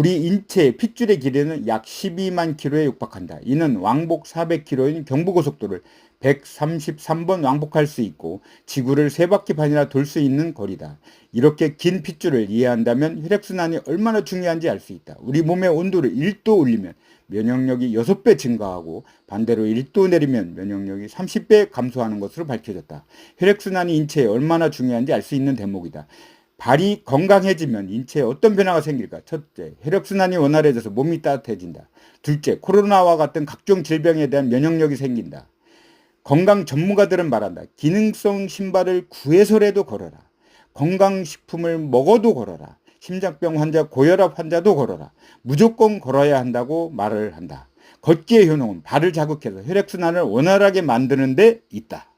우리 인체 핏줄의 길이는 약 12만 킬로에 육박한다. 이는 왕복 400킬로인 경부고속도를 133번 왕복할 수 있고 지구를 세 바퀴 반이나 돌 수 있는 거리다. 이렇게 긴 핏줄을 이해한다면 혈액순환이 얼마나 중요한지 알 수 있다. 우리 몸의 온도를 1도 올리면 면역력이 6배 증가하고 반대로 1도 내리면 면역력이 30배 감소하는 것으로 밝혀졌다. 혈액순환이 인체에 얼마나 중요한지 알 수 있는 대목이다. 발이 건강해지면 인체에 어떤 변화가 생길까? 첫째, 혈액순환이 원활해져서 몸이 따뜻해진다. 둘째, 코로나와 같은 각종 질병에 대한 면역력이 생긴다. 건강 전문가들은 말한다. 기능성 신발을 구해서라도 걸어라. 건강식품을 먹어도 걸어라. 심장병 환자, 고혈압 환자도 걸어라. 무조건 걸어야 한다고 말을 한다. 걷기의 효능은 발을 자극해서 혈액순환을 원활하게 만드는 데 있다.